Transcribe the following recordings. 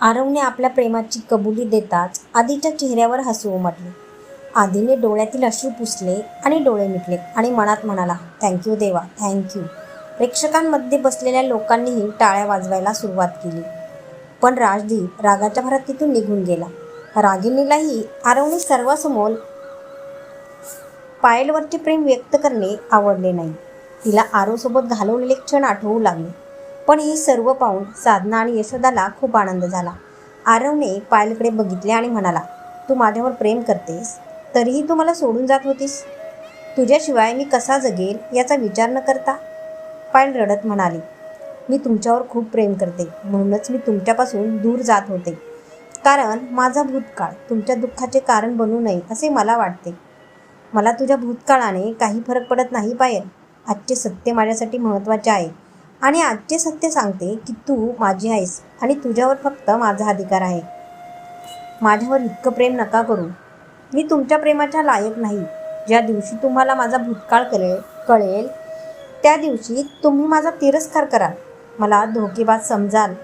आरवने आपल्या प्रेमाची कबुली देताच आधीच्या चेहऱ्यावर हसू उमटले. आधीने डोळ्यातील अश्रू पुसले आणि डोळे मिटले आणि मनात म्हणाला थँक्यू देवा थँक्यू प्रेक्षकांमध्ये बसलेल्या लोकांनीही टाळ्या वाजवायला सुरुवात केली. पण राजदीप रागाच्या भरात तिथून निघून गेला. रागिणीलाही आरवने सर्वासमोर पायलवरचे प्रेम व्यक्त करणे आवडले नाही. तिला आरोसोबत घालवलेले क्षण आठवू लागले. पण हे सर्व पाहून साधना आणि यशोदाला खूप आनंद झाला. आरवने पायलकडे बघितले आणि म्हणाला तू माझ्यावर प्रेम करतेस? तरीही तू मला सोडून जात होतीस? तुझ्याशिवाय मी कसा जगेल याचा विचार न करता? पायल रडत म्हणाली मी तुमच्यावर खूप प्रेम करते. म्हणूनच मी तुमच्यापासून दूर जात होते. कारण माझा भूतकाळ तुमच्या दुःखाचे कारण बनू नये असे मला वाटते. मला तुझ्या भूतकाळाने काही फरक पडत नाही पायल. आजचे सत्य माझ्यासाठी महत्त्वाचे आहे. आणि आजचे सत्य सांगते की तू माझी आहेस आणि तुझ्यावर फक्त माझा अधिकार आहे. माझ्यावर इतकं प्रेम नका करू. मी तुमच्या प्रेमाच्या लायक नाही. ज्या दिवशी तुम्हाला माझा भूतकाळ कळेल कळेल त्या दिवशी तुम्ही माझा तिरस्कार कराल मला धोकेबाज समजाल.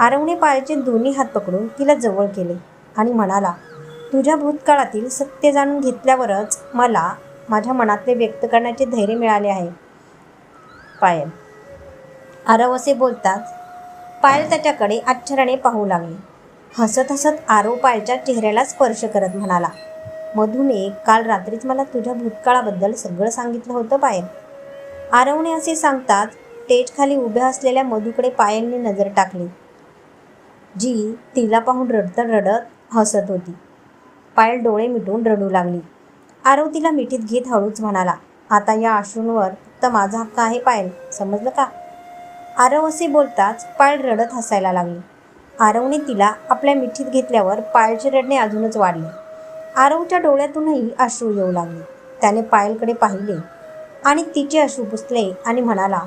आरवणे पायाचे दोन्ही हात पकडून तिला जवळ केले आणि म्हणाला तुझ्या भूतकाळातील सत्य जाणून घेतल्यावरच मला माझ्या मनातले व्यक्त करण्याचे धैर्य मिळाले आहे. पायल आरव असे बोलताच पायल त्याच्याकडे आश्चर्याने पाहू लागली. हसत हसत आरव पायलच्या चेहऱ्याला स्पर्श करत म्हणाला मधूने काल रात्रीच मला तुझ्या भूतकाळाबद्दल सगळं सांगितलं होतं पायल. आरवने असे सांगताच स्टेजखाली उभ्या असलेल्या मधूकडे पायलने नजर टाकली. जी तिला पाहून रडत रडत हसत होती. पायल डोळे मिटून रडू लागली. आरव तिला मिठीत घेत हळूच म्हणाला आता या अश्रूंवर फक्त माझा हक्क आहे पायल समजलं का? आरव असे बोलताच पायल रडत हसायला लागली. आरवने तिला आपल्या मिठीत घेतल्यावर पायलचे रडणे अजूनच वाढले. आरवच्या डोळ्यातूनही अश्रू येऊ लागले. त्याने पायलकडे पाहिले आणि तिचे अश्रू पुसले आणि म्हणाला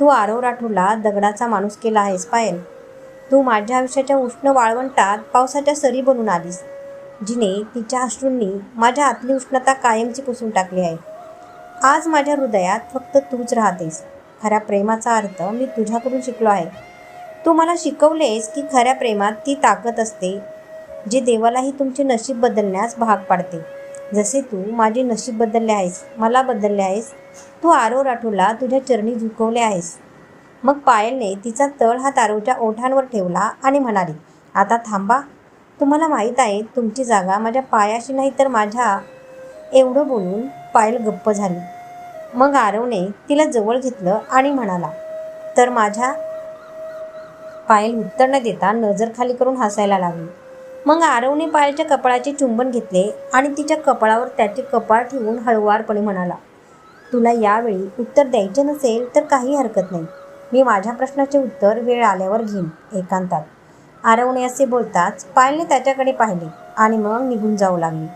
तू आरव राठोडला दगडाचा माणूस केला आहेस पायल. तू माझ्या आयुष्याच्या उष्ण वाळवंटात पावसाच्या सरी बनून आलीस. जिने तिच्या अश्रूंनी माझ्या आतली उष्णता कायमची पुसून टाकली आहे. आज माझ्या हृदयात फक्त तूच राहतेस. खऱ्या प्रेमाचा अर्थ मी तुझ्याकडून शिकलो आहे. तू मला शिकवलेस की खऱ्या प्रेमात ती ताकद असते जे देवालाही तुमचे नशीब बदलण्यास भाग पाडते. जसे तू माझे नशीब बदलले आहेस मला बदलले आहेस तू आरो राठोला तुझ्या चरणी झुकवले आहेस. मग पायलने तिचा तळ हा तारोच्या ओठांवर ठेवला आणि म्हणाली आता थांबा. तुम्हाला माहीत आहे तुमची जागा माझ्या पायाशी नाही तर माझ्या एवढं बोलून पायल गप्प झाली. मग आरवने तिला जवळ घेतलं आणि म्हणाला तर माझ्या पायल उत्तर न देता नजर खाली करून हसायला लागली. मग आरवने पायलच्या कपाळाचे चुंबन घेतले आणि तिच्या कपाळावर त्याचे कपाळ ठेवून हळुवारपणे म्हणाला तुला यावेळी उत्तर द्यायचे नसेल तर काही हरकत नाही. मी माझ्या प्रश्नाचे उत्तर वेळ आल्यावर घेईन एकांतात. आरवणे असे बोलताच पायलने त्याच्याकडे पाहिले आणि मग निघून जाऊ लागली.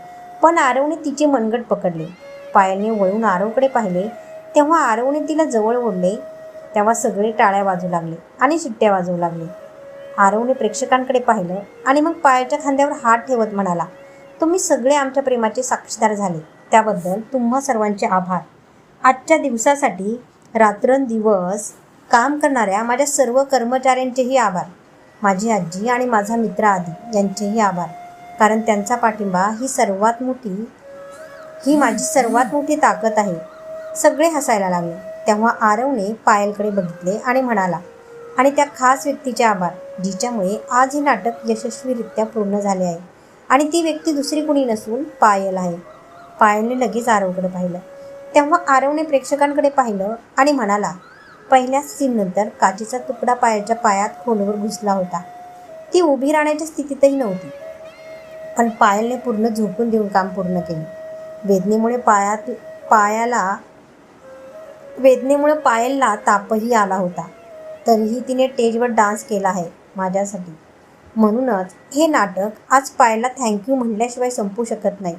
पण आरवने तिचे मनगट पकडले. पायलने वळून आरवकडे पाहिले. तेव्हा आरवने तिला जवळ ओढले. तेव्हा सगळे टाळ्या वाजू लागले आणि शिट्ट्या वाजवू लागले. आरवने प्रेक्षकांकडे पाहिलं आणि मग पायाच्या खांद्यावर हात ठेवत म्हणाला तुम्ही सगळे आमच्या प्रेमाचे साक्षीदार झाले. त्याबद्दल तुम्हा सर्वांचे आभार. आजच्या दिवसासाठी रात्रंदिवस काम करणाऱ्या माझ्या सर्व कर्मचाऱ्यांचेही आभार. माझी आजी आणि माझा मित्र आदी यांचेही आभार. कारण त्यांचा पाठिंबा ही सर्वात मोठी ही माझी सर्वात मोठी ताकद आहे. सगळे हसायला लागले. तेव्हा आरवने पायलकडे बघितले आणि म्हणाला आणि त्या खास व्यक्तीचे आभार जिच्यामुळे आज हे नाटक यशस्वीरित्या पूर्ण झाले आहे. आणि ती व्यक्ती दुसरी कुणी नसून पायल आहे. पायलने लगेच आरवकडे पाहिलं. तेव्हा आरवने प्रेक्षकांकडे पाहिलं आणि म्हणाला पहिल्याच सीननंतर काचेचा तुकडा पायाच्या पायात खोलवर घुसला होता. ती उभी राहण्याच्या स्थितीतही नव्हती. पण पायलने पूर्ण झोपून देऊन काम पूर्ण केले. वेदनेमुळे पायात पायाला वेदनेमुळे पायलला तापही आला होता. तरीही तिने स्टेजवर डान्स केला आहे माझ्यासाठी. म्हणूनच हे नाटक आज पायलला थँक्यू म्हणल्याशिवाय संपू शकत नाही.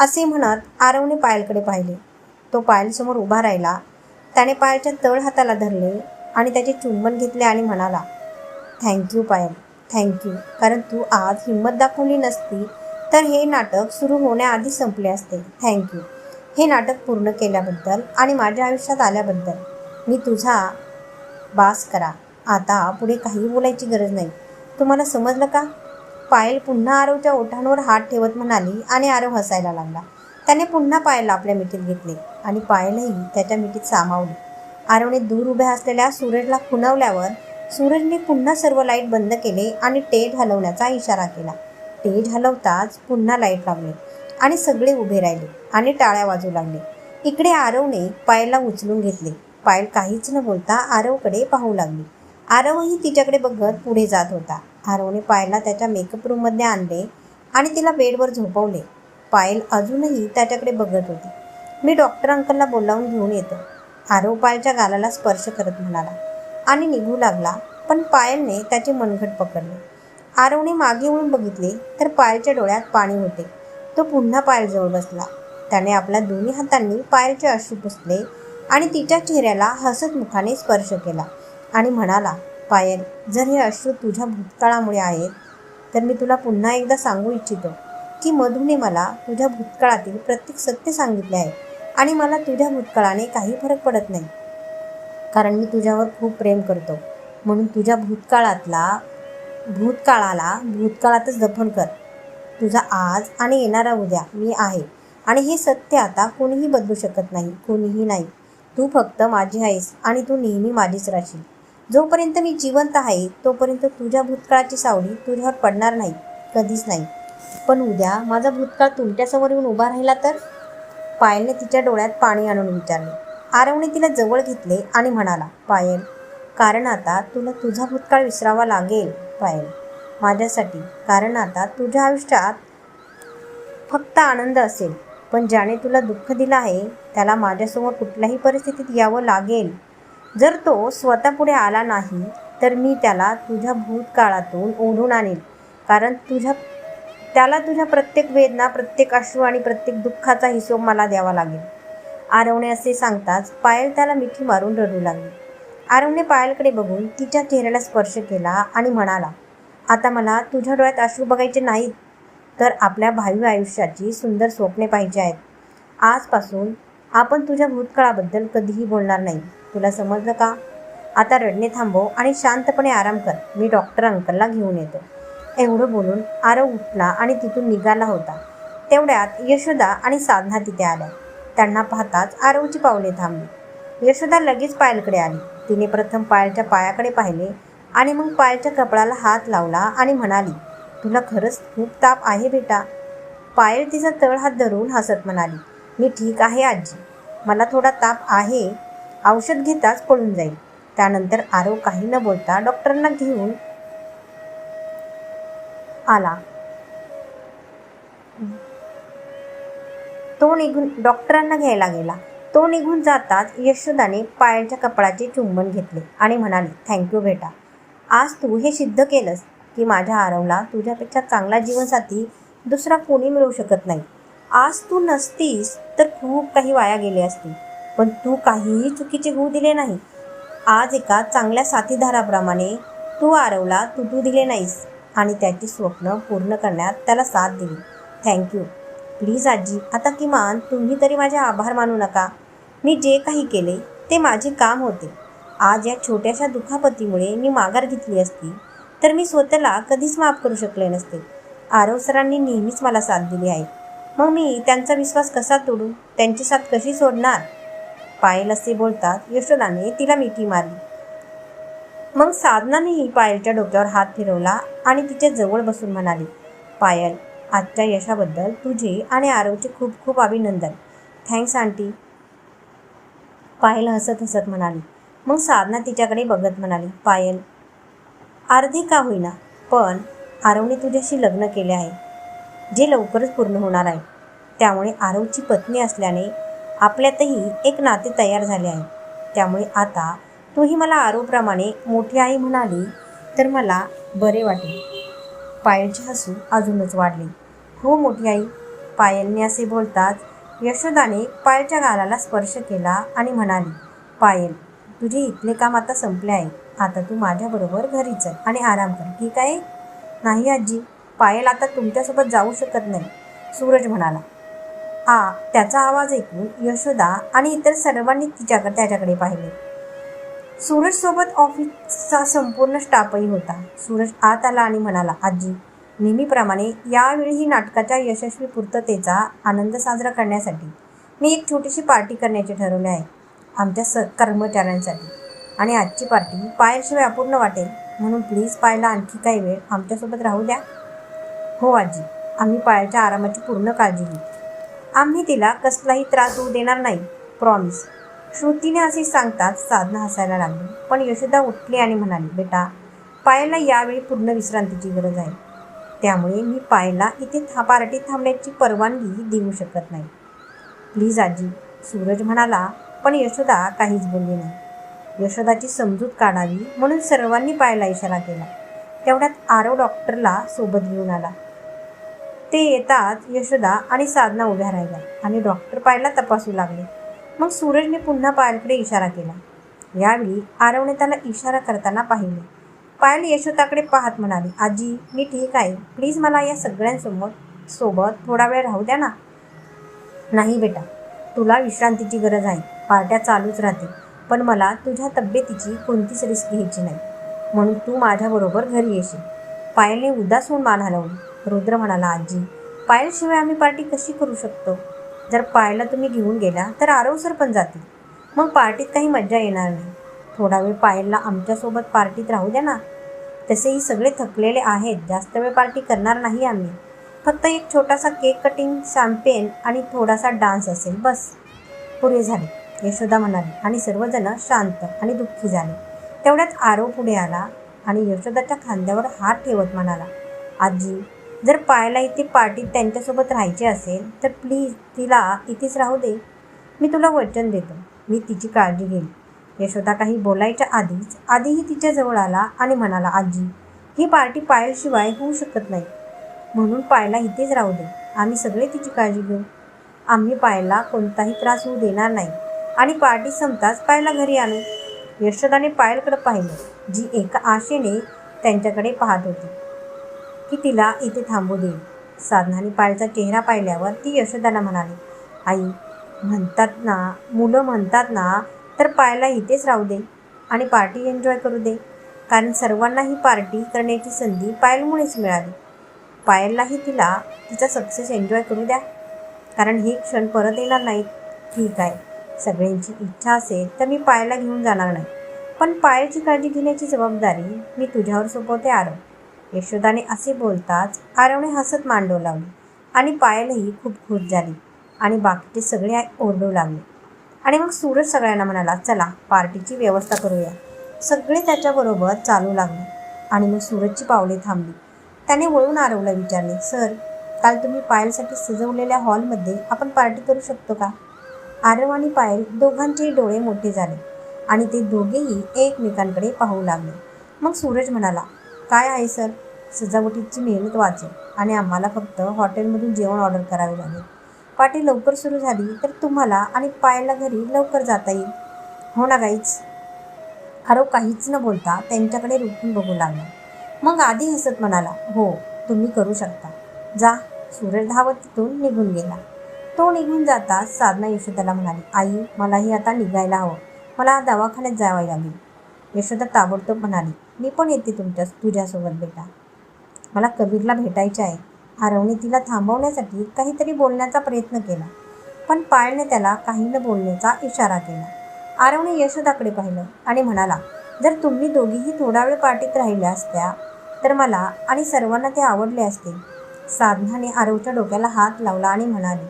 असे म्हणत आरवने पायलकडे पाहिले. तो पायलसमोर उभा राहिला. त्याने पायलच्या तळ हाताला धरले आणि त्याचे चुंबन घेतले आणि म्हणाला थँक्यू पायल थँक्यू. कारण तू आज हिंमत दाखवली नसती तर हे नाटक सुरू होण्याआधी संपले असते. थँक्यू हे नाटक पूर्ण केल्याबद्दल आणि माझ्या आयुष्यात आल्याबद्दल मी तुझा बास करा. आता पुढे काही बोलायची गरज नाही. तुम्हाला समजलं का? पायल पुन्हा आरवच्या ओठांवर हात ठेवत म्हणाली आणि आरव हसायला लागला. त्याने पुन्हा पायलला आपल्या मिठीत घेतले आणि पायलही त्याच्या मिठीत सामावली. आरवने दूर उभ्या असलेल्या सूरजला खुणावल्यावर सूरजने पुन्हा सर्व लाइट बंद केले आणि टेट हलवण्याचा इशारा केला. टेज हलवताच पुन्हा लाइट लागले आणि सगळे उभे राहिले आणि टाळ्या वाजू लागले. इकडे आरवने पायलला उचलून घेतले. पायल काहीच न बोलता आरवकडे पाहू लागली. आरवही तिच्याकडे बघत पुढे जात होता. आरवने पायलला त्याच्या मेकअप रूममध्ये आणले आणि तिला बेडवर झोपवले. पायल अजूनही त्याच्याकडे बघत होती. मी डॉक्टर अंकलला बोलावून घेऊन येतो. आरव पायलच्या गालाला स्पर्श करत म्हणाला आणि निघू लागला. पण पायलने त्याचे मनगट पकडले. आरवने मागे वळून बघितले तर पायलच्या डोळ्यात पाणी होते. तो पुन्हा पायलजवळ बसला. त्याने आपल्या दोन्ही हातांनी पायलचे अश्रू पुसले आणि तिच्या चेहऱ्याला हसत मुखाने स्पर्श केला आणि म्हणाला पायल जर हे अश्रू तुझ्या भूतकाळामुळे आहेत तर मी तुला पुन्हा एकदा सांगू इच्छितो की मधूने मला तुझ्या भूतकाळातील प्रत्येक सत्य सांगितले आहे आणि मला तुझ्या भूतकाळाने काही फरक पडत नाही. कारण मी तुझ्यावर खूप प्रेम करतो. म्हणून तुझ्या भूतकाळातला भूतकाळाला भूतकाळातच दफन कर. तुझा आज आणि येणारा उद्या मी आहे. आणि हे सत्य आता कोणीही बदलू शकत नाही कोणीही नाही. तू फक्त माझी आहेस आणि तू नेहमी माझीच राहशील. जोपर्यंत मी जिवंत आहे तोपर्यंत तुझ्या भूतकाळाची सावली तुझ्यावर पडणार नाही कधीच नाही. पण उद्या माझा भूतकाळ तुमच्यासमोर येऊन उभा राहिला तर? पायलने तिच्या डोळ्यात पाणी आणून विचारले. आरवने तिला जवळ घेतले आणि म्हणाला पायल कारण आता तुला तुझा भूतकाळ विसरावा लागेल. पायल माझ्यासाठी. कारण आता तुझ्या आयुष्यात फक्त आनंद असेल. पण ज्याने तुला दुःख दिलं आहे त्याला माझ्यासमोर कुठल्याही परिस्थितीत यावं लागेल. जर तो स्वतः पुढे आला नाही तर मी त्याला तुझ्या भूतकाळातून ओढून आणेल. कारण तुझ्या त्याला तुझ्या प्रत्येक वेदना प्रत्येक अश्रू आणि प्रत्येक दुःखाचा हिशोब मला द्यावा लागेल. आरवणे असे सांगताच पायल त्याला मिठी मारून रडू लागली. आरवने पायलकडे बघून तिच्या चेहऱ्याला स्पर्श केला आणि म्हणाला आता मला तुझ्या डोळ्यात अश्रू बघायचे नाहीत तर आपल्या भावी आयुष्याची सुंदर स्वप्ने पाहिजे आहेत. आजपासून आपण तुझ्या भूतकाळाबद्दल कधीही बोलणार नाही. तुला समजलं का? आता रडणे थांबव आणि शांतपणे आराम कर. मी डॉक्टर अंकलला घेऊन येतो. एवढं बोलून आरव उठला आणि तिथून निघाला होता. तेवढ्यात यशोदा आणि साधना तिथे आल्या. त्यांना पाहताच आरवची पावले थांबली. यशोदा लगेच पायलकडे आली. तिने प्रथम पायलच्या पायाकडे पाहिले आणि मग पायलच्या कपडाला हात लावला आणि म्हणाली तुला खरंच खूप ताप आहे बेटा. पायल तिचा तळ हात धरून हसत म्हणाली मी ठीक आहे आजी. मला थोडा ताप आहे. औषध घेताच पळून जाईल. त्यानंतर आरव काही न बोलता डॉक्टरांना घेऊन आला. तो निघून डॉक्टरांना घ्यायला गेला. तो निघून जाताच यशोदाने पायलच्या कपडाचे चुंबन घेतले आणि म्हणाली थँक्यू बेटा. आज तू हे सिद्ध केलंस की माझ्या आरवला तुझ्यापेक्षा चांगला जीवनसाथी दुसरा कोणी मिळू शकत नाही. आज तू नसतीस तर खूप काही वाया गेले असते पण तू काहीही चुकीचे होऊ दिले नाही. आज एका चांगल्या साथीदाराप्रमाणे तू आरवला तुटू दिले नाहीस आणि त्याची स्वप्न पूर्ण करण्यात त्याला साथ दिली. थँक्यू प्लीज आजी आता किमान तुम्ही तरी माझे आभार मानू नका. मी जे काही केले ते माझे काम होते. आज या छोट्याशा दुखापतीमुळे मी माघार घेतली असती तर मी स्वतःला कधीच माफ करू शकले नसते. आरव सरांनी नेहमीच मला साथ दिली आहे. मग मी त्यांचा विश्वास कसा तोडू त्यांची साथ कशी सोडणार? पायल असे बोलतात यशोदाने तिला मिठी मारली. मग साधनानेही पायलच्या डोक्यावर हात फिरवला आणि तिच्या जवळ बसून म्हणाली पायल आजच्या यशाबद्दल तुझे आणि आरवचे खूप खूप अभिनंदन. Thanks aunty. पायल हसत हसत म्हणाली. मग साधना तिच्याकडे बघत म्हणाली पायल अर्धी का होईना पण आरवने तुझ्याशी लग्न केले आहे जे लवकरच पूर्ण होणार आहे. त्यामुळे आरवची पत्नी असल्याने आपल्यातही एक नाते तयार झाले आहे. त्यामुळे आता तूही मला आरोप्रमाणे मोठी आई म्हणाली तर मला बरे वाटेल. पायलचे हसू अजूनच वाढले. हो मोठी आई. पायलने असे बोलताच यशोदाने पायलच्या गालाला स्पर्श केला आणि म्हणाली पायल तुझे इथले काम आता संपले आहे. आता तू माझ्याबरोबर घरी चल आणि आराम कर. ठीक आहे? नाही आजी. पायल आता तुमच्यासोबत जाऊ शकत नाही सूरज म्हणाला. आ त्याचा आवाज ऐकून यशोदा आणि इतर सर्वांनी तिच्याकडे त्याच्याकडे पाहिले. सूरजसोबत ऑफिसचा संपूर्ण स्टाफही होता. सूरज आत आला आणि म्हणाला आजी नेहमीप्रमाणे यावेळीही नाटकाच्या यशस्वी पूर्ततेचा आनंद साजरा करण्यासाठी मी एक छोटीशी पार्टी करण्याचे ठरवले आहे आमच्या स कर्मचाऱ्यांसाठी. आणि आजची पार्टी पायाशिवाय अपूर्ण वाटेल म्हणून प्लीज पायला आणखी काही वेळ आमच्यासोबत राहू द्या. हो आजी आम्ही पायाच्या आरामाची पूर्ण काळजी घेऊ. आम्ही तिला कसलाही त्रास होऊ देणार नाही प्रॉमिस श्रुतीने असे सांगतात साधना हसायला लागली. पण यशोदा उठली आणि म्हणाली बेटा पायाला यावेळी पूर्ण विश्रांतीची गरज आहे. त्यामुळे मी पायाला इथे था थांबण्याची परवानगी देऊ शकत नाही. प्लीज आजी सूरज म्हणाला पण यशोदा काहीच बोलली नाही. यशोदाची समजूत काढावी म्हणून सर्वांनी पायाला इशारा केला. तेवढ्यात आरव डॉक्टरला सोबत घेऊन आला. ते येताच यशोदा आणि साधना उभ्या राहिल्या आणि डॉक्टर पायला तपासू लागले. मग सूरजने पुन्हा पायलकडे इशारा केला. यावेळी आरवने त्याला इशारा करताना पाहिले. पायल यशोताकडे पाहत म्हणाले आजी मी ठीक आहे. प्लीज मला या सगळ्यांसमोर सोबत थोडा वेळ राहू द्या ना? नाही बेटा तुला विश्रांतीची गरज आहे. पार्ट्या चालूच राहते पण मला तुझ्या तब्येतीची कोणतीच रिस्क घ्यायची नाही. म्हणून तू माझ्याबरोबर घरी येशील. पायलने उदास होऊन मान हलवली. रुद्र म्हणाला आजी पायलशिवाय आम्ही पार्टी कशी करू शकतो? जर पायला तुम्ही घेऊन गेला तर आरवसर पण जातील. मग पार्टीत काही मज्जा येणार नाही. थोडा वेळ पायलला आमच्यासोबत पार्टीत राहू द्या ना. तसेही सगळे थकलेले आहेत जास्त वेळ पार्टी करणार नाही आम्ही. फक्त एक छोटासा केक कटिंग शॅम्पेन आणि थोडासा डान्स असेल बस. पुरे झाले. यशोदा म्हणाली आणि सर्वजण शांत आणि दुःखी झाले. तेवढ्यात आरव पुढे आला आणि यशोदाच्या खांद्यावर हात ठेवत म्हणाला आजी जर पायाला इथे पार्टीत त्यांच्यासोबत राहायचे असेल तर प्लीज तिला इथेच राहू दे. मी तुला वचन देतो. मी तिची काळजी घेईन. यशोदा काही बोलायच्या आधीच आधीही तिच्याजवळ आला आणि म्हणाला आजी ही पार्टी पायलशिवाय होऊ शकत नाही. म्हणून पायला इथेच राहू दे. आम्ही सगळे तिची काळजी घेऊ. आम्ही पायला कोणताही त्रास होऊ देणार नाही. आणि पार्टी संपताच पायला घरी आणू. यशोदाने पायलकडे पाहिलं. जी एका आशेने त्यांच्याकडे पाहत होती. की तिला इथे थांबू देईल साधनाने पायलचा चेहरा पाहिल्यावर ती यशोदाला म्हणाली आई म्हणतात ना मुलं म्हणतात ना तर पायला इथेच राहू दे आणि पार्टी एन्जॉय करू दे. कारण सर्वांना ही पार्टी करण्याची संधी पायलमुळेच मिळाली. पायललाही तिला तिचा सक्सेस एन्जॉय करू द्या. कारण हे क्षण परत येणार नाहीत. ठीक आहे सगळ्यांची इच्छा असेल तर मी पायला घेऊन जाणार नाही. पण पायलची काळजी घेण्याची जबाबदारी मी तुझ्यावर सोपवते आरव. यशोदाने असे बोलताच आरवणे हसत मांडव लावली आणि पायलही खूप खुश झाली आणि बाकीचे सगळे ओरडू लागले. आणि मग सूरज सगळ्यांना म्हणाला चला पार्टीची व्यवस्था करूया. सगळे त्याच्याबरोबर चालू लागले आणि मग सूरजची पावले थांबली. त्याने वळून आरवला विचारले सर काल तुम्ही पायलसाठी सजवलेल्या हॉलमध्ये आपण पार्टी करू शकतो का? आरव आणि पायल दोघांचेही डोळे मोठे झाले आणि ते दोघेही एकमेकांकडे पाहू लागले. मग सूरज म्हणाला काय आहे सर? सजावटीची मेहनत वाचेल आणि आम्हाला फक्त हॉटेलमधून जेवण ऑर्डर करावे लागेल. पार्टी लवकर सुरू झाली तर तुम्हाला आणि पायाला घरी लवकर जाता येईल. हो ना गाईच अरो काहीच न बोलता त्यांच्याकडे रुटून बघू लागला. मग आधी हसत म्हणाला हो तुम्ही करू शकता. जा. सूरज धावत तिथून निघून गेला. तो निघून जाता साधना यशोदाला म्हणाली आई मलाही आता निघायला हवं. मला दवाखान्यात जावं लागेल. यशोदा ताबडतोब म्हणाली मी पण येते तुमच्या तुझ्यासोबत बेटा. मला कबीरला भेटायचे आहे. आरवने तिला थांबवण्यासाठी काहीतरी बोलण्याचा प्रयत्न केला. पण पायलने त्याला काही न बोलण्याचा इशारा केला. आरवने यशोदाकडे पाहिलं आणि म्हणाला जर तुम्ही दोघीही थोडा वेळ पार्टीत राहिल्या असत्या तर मला आणि सर्वांना ते आवडले असते. साधनाने आरवच्या डोक्याला हात लावला आणि म्हणाली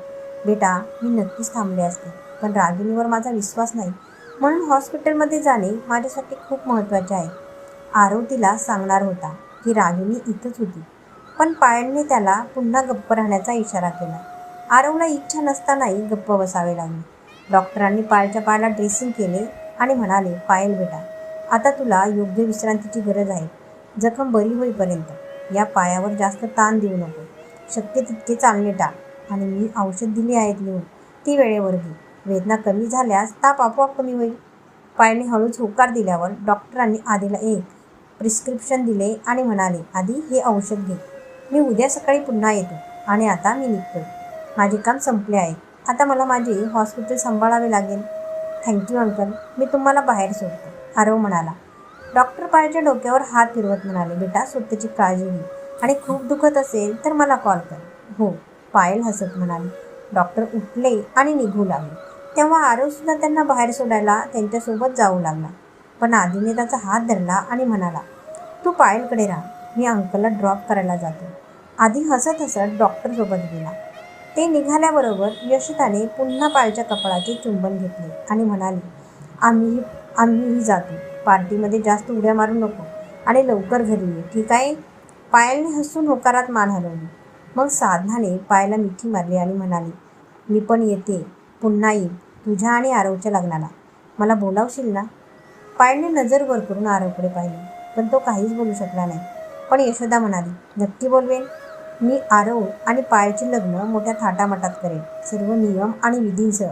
बेटा मी नक्कीच थांबले असते पण रागिणीवर माझा विश्वास नाही. म्हणून हॉस्पिटलमध्ये जाणे माझ्यासाठी खूप महत्त्वाचे आहे. आरव तिला सांगणार होता की रागिनी इथंच होती. पण पायलने त्याला पुन्हा गप्प राहण्याचा इशारा केला. आरवला इच्छा नसतानाही गप्प बसावे लागले. डॉक्टरांनी पायलच्या पायाला ड्रेसिंग केले आणि म्हणाले पायल बेटा आता तुला योग्य विश्रांतीची गरज आहे. जखम बरी होईपर्यंत या पायावर जास्त ताण देऊ नको. शक्य तितके चालणे टाळ आणि मी औषध दिली आहेत लिहून ती वेळेवर घे. वेदना कमी झाल्यास ताप आपोआप कमी होईल. पायलने हळूच होकार दिल्यावर डॉक्टरांनी आधीला एक प्रिस्क्रिप्शन दिले आणि म्हणाले आधी हे औषध घे. मी उद्या सकाळी पुन्हा येतो आणि आता मी निघतो माझे काम संपले आहे. आता मला माझे हॉस्पिटल सांभाळावे लागेल. थँक्यू अंकल मी तुम्हाला बाहेर सोडतो. आरव म्हणाला. डॉक्टर पायाच्या डोक्यावर हात फिरवत म्हणाले बेटा स्वतःची काळजी घे. आणि खूप दुखत असेल तर मला कॉल कर. हो पायल हसत म्हणाली. डॉक्टर उठले आणि निघू लागले. तेव्हा आरव सुद्धा त्यांना बाहेर सोडायला त्यांच्यासोबत जाऊ लागला. पण आधीने त्याचा हात धरला आणि म्हणाला तू पायलकडे राहा मी अंकलला ड्रॉप करायला जातो. आधी हसत हसत डॉक्टरसोबत गेला. ते निघाल्याबरोबर यशोदाने पुन्हा पायलच्या कपाळाचे चुंबन घेतले आणि म्हणाले आम्हीही आम्हीही जातो. पार्टीमध्ये जास्त उड्या मारू नको आणि लवकर घरी ये ठीक आहे? पायलने हसून होकारात मान हलवली. मग साधनाने पायला मिठी मारली आणि म्हणाली मी पण येते. पुन्हा येईल तुझ्या आणि आरवच्या लग्नाला. मला बोलावशील ना? पायलने नजर वर करून आरवकडे पाहिली. पण तो काहीच बोलू शकला नाही. पण यशोदा म्हणाली नक्की बोलवेन? मी आरव आणि पायलचे लग्न मोठ्या थाटामाटात करेन. सर्व नियम आणि विधींसह.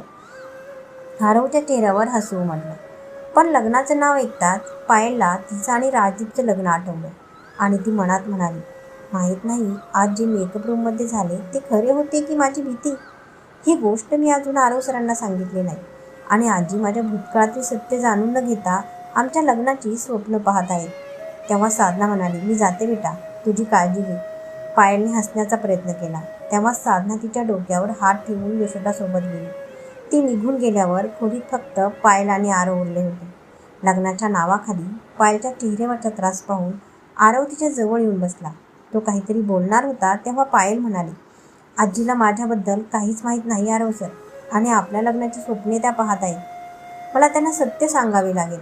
आरवच्या चेहऱ्यावर हसू म्हटलं. पण लग्नाचं नाव ऐकताच पायलला तिचं आणि राजदीपचं लग्न आठवलं. आणि ती मनात म्हणाली माहीत नाही आज जे मेकअप रूममध्ये झाले ते खरे होते की माझी भीती? ही गोष्ट मी अजून आरव सरांना सांगितली नाही. आणि आजी माझ्या भूतकाळातील सत्य जाणून न घेता आमच्या लग्नाची स्वप्न पाहत आहेत तेव्हा साधना म्हणाली मी जाते बेटा तुझी काळजी घे. पायलने हसण्याचा प्रयत्न केला. तेव्हा साधना तिच्या डोक्यावर हात ठेवून यशोदासोबत गेली. ती निघून गेल्यावर खोलीत फक्त पायल आणि आरव उरले होते. लग्नाच्या नावाखाली पायलच्या चेहऱ्यावरचा त्रास पाहून आरव तिच्या जवळ येऊन बसला. तो काहीतरी बोलणार होता तेव्हा पायल म्हणाली आजीला माझ्याबद्दल काहीच माहीत नाही आरव सर आणि आपल्या लग्नाची स्वप्ने त्या पाहत आहेत. मला त्यांना सत्य सांगावे लागेल.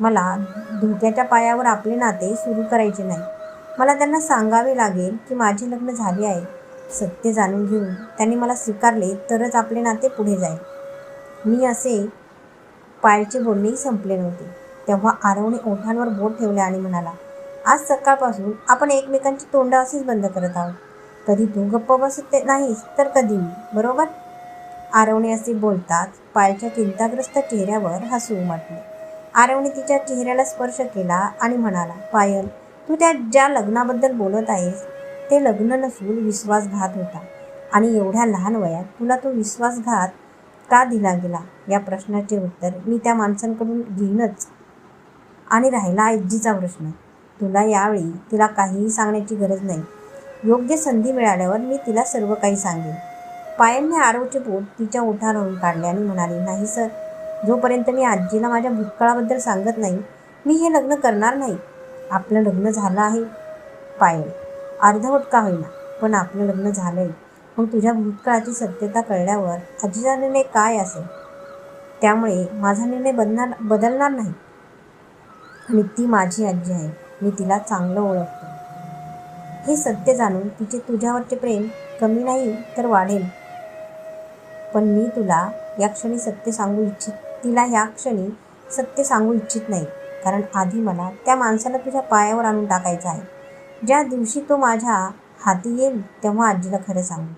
मला धोक्याच्या पायावर आपले नाते सुरू करायचे नाही. मला त्यांना सांगावे लागेल की माझे लग्न झाले आहे. सत्य जाणून घेऊन त्यांनी मला स्वीकारले तरच आपले नाते पुढे जाईल. मी असे पायलचे बोलणेही संपले नव्हते. तेव्हा आरवने ओठांवर बोट ठेवले आणि म्हणाला आज सकाळपासून आपण एकमेकांची तोंड असेच बंद करत आहोत. कधी तू गप्प बसत नाहीस तर कधी मी बरोबर? आरवणे असे बोलताच पायलच्या चिंताग्रस्त चेहऱ्यावर हसू उमटले. आरवने तिच्या चेहऱ्याला स्पर्श केला आणि म्हणाला पायल तू त्या ज्या लग्नाबद्दल बोलत आहेस ते लग्न नसून विश्वासघात होता आणि एवढ्या लहान वयात तुला तो विश्वासघात का दिला गेला? या प्रश्नाचे उत्तर मी त्या माणसांकडून घेईनच आणि राहिला आजीचा प्रश्न. तुला यावेळी तिला काहीही सांगण्याची गरज नाही. योग्य संधी मिळाल्यावर मी तिला सर्व काही सांगेन. पायलने आरवचे पोट तिच्या ओठावरून काढले आणि म्हणाले नाही सर. जोपर्यंत मी आजीला माझ्या भूतकाळाबद्दल सांगत नाही मी हे लग्न करणार नाही. आपलं लग्न झालं आहे. पायल अर्धवट का होईना पण आपलं लग्न झालं आहे मग तुझ्या भूतकाळाची सत्यता कळल्यावर आजीचा निर्णय काय असेल? त्यामुळे माझा निर्णय बदणार बदलणार नाही. आणि ती माझी आजी आहे. मी तिला चांगलं ओळखतो. हे सत्य जाणून तिचे तुझ्यावरचे प्रेम कमी नाही तर वाढेल. पण मी तुला या क्षणी सत्य सांगू इच्छित तिला ह्या क्षणी सत्य सांगू इच्छित नाही. कारण आधी मला त्या माणसाला तुझ्या पायावर आणून टाकायचं आहे. ज्या दिवशी तो माझ्या हाती येईल तेव्हा आजीला खरं सांगू.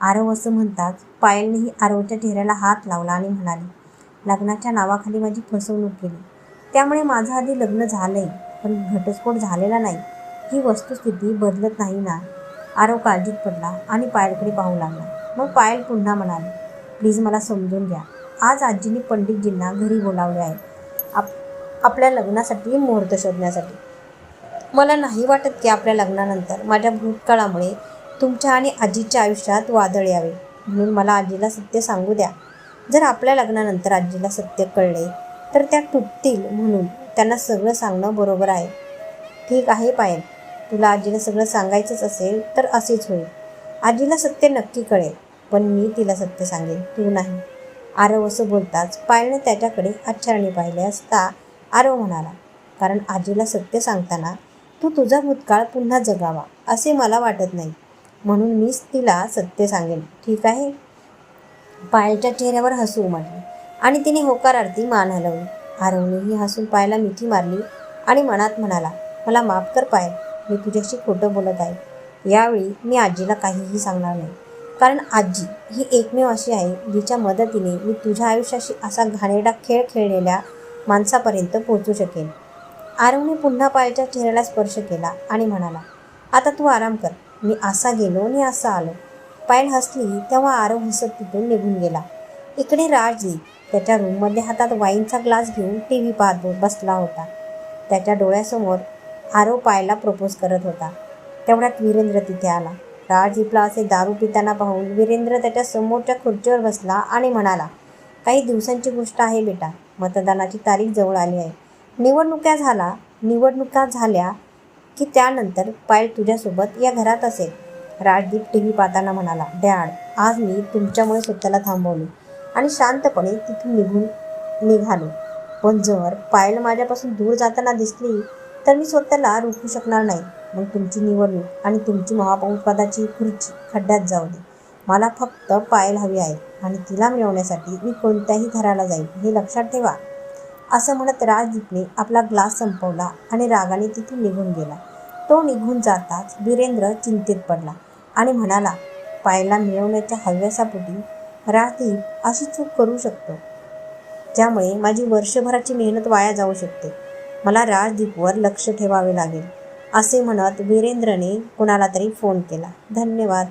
आरव असं म्हणताच पायलनेही आरवच्या चेहऱ्याला हात लावला आणि म्हणाली लग्नाच्या नावाखाली माझी फसवणूक केली. त्यामुळे माझं आधी लग्न झालं आहे पण घटस्फोट झालेला नाही. ही वस्तुस्थिती बदलत नाही ना. आरव काळजीत पडला आणि पायलकडे पाहू लागला. मग पायल पुन्हा म्हणाली प्लीज मला समजून घ्या. आज आजीने पंडितजींना घरी बोलावले आहे. आप आपल्या लग्नासाठी मुहूर्त शोधण्यासाठी. मला नाही वाटत की आपल्या लग्नानंतर माझ्या भूतकाळामुळे तुमच्या आणि आजीच्या आयुष्यात वादळ यावे. म्हणून मला आजीला सत्य सांगू द्या. जर आपल्या लग्नानंतर आजीला सत्य कळले तर त्या तुटतील म्हणून त्यांना सगळं सांगणं बरोबर आहे. ठीक आहे पायल. तुला आजीला सगळं सांगायचंच असेल तर असेच होईल. आजीला सत्य नक्की कळेल पण मी तिला सत्य सांगेन तू नाही. आरव असं बोलताच पायनं त्याच्याकडे आश्चर्याने पाहिले असता आरव म्हणाला कारण आजीला सत्य सांगताना तू तुझा भूतकाळ पुन्हा जगावा असे मला वाटत नाही. म्हणून मीच तिला सत्य सांगेन ठीक आहे? पायलच्या चेहऱ्यावर हसू उमटले आणि तिने होकारार्थी मान हलवली. आरवनेही हसून पायला मिठी मारली आणि मनात म्हणाला मला माफ कर पायल मी तुझ्याशी खोटं बोलत आहे. यावेळी मी आजीला काहीही सांगणार नाही. कारण आजी ही एकमेव अशी आहे जिच्या मदतीने मी तुझ्या आयुष्याशी असा घाणेरडा खेळ खेळलेल्या माणसापर्यंत पोहोचू शकेन. आरवने पुन्हा पायाच्या चेहऱ्याला स्पर्श केला आणि म्हणाला आता तू आराम कर. मी असा गेलो आणि असा आलो. पायल हसली तेव्हा आरव हसत तिथून निघून गेला. इकडे राजदीप त्याच्या रूममध्ये हातात वाईनचा ग्लास घेऊन टी व्ही पाहत बसला होता. त्याच्या डोळ्यासमोर आरो पायला प्रपोज करत होता. तेवढ्यात वीरेंद्र तिथे आला. राजदीपला असे दारू पिताना पाहून वीरेंद्र त्याच्या समोरच्या खुर्चीवर बसला आणि म्हणाला काही दिवसांची गोष्ट आहे बेटा मतदानाची तारीख जवळ आली आहे. निवडणुका झाला निवडणुका झाल्या की त्यानंतर पायल तुझ्यासोबत या घरात असेल. राजदीप टी व्ही पाहताना म्हणाला डॅड आज मी तुमच्यामुळे स्वतःला थांबवले आणि शांतपणे तिथून निघून निघालो. पण जर पायल माझ्यापासून दूर जाताना दिसली तर मी स्वतःला रोखू शकणार नाही. मग तुमची निवडणूक आणि तुमची महापौरपदाची खुर्ची खड्ड्यात जाऊ दे. मला फक्त पायल हवी आहे आणि तिला मिळवण्यासाठी मी कोणत्याही घराला जाईल हे लक्षात ठेवा. असं म्हणत राजदीपने आपला ग्लास संपवला आणि रागाने तिथून निघून गेला. तो निघून जाताच वीरेंद्र चिंतेत पडला आणि म्हणाला पायला मिळवण्याच्या हव्यासापोटी राजदीप अशी चूक करू शकतो ज्यामुळे माझी वर्षभराची मेहनत वाया जाऊ शकते. मला राजदीपवर लक्ष ठेवावे लागेल असे म्हणत वीरेंद्रने कुणाला तरी फोन केला. धन्यवाद.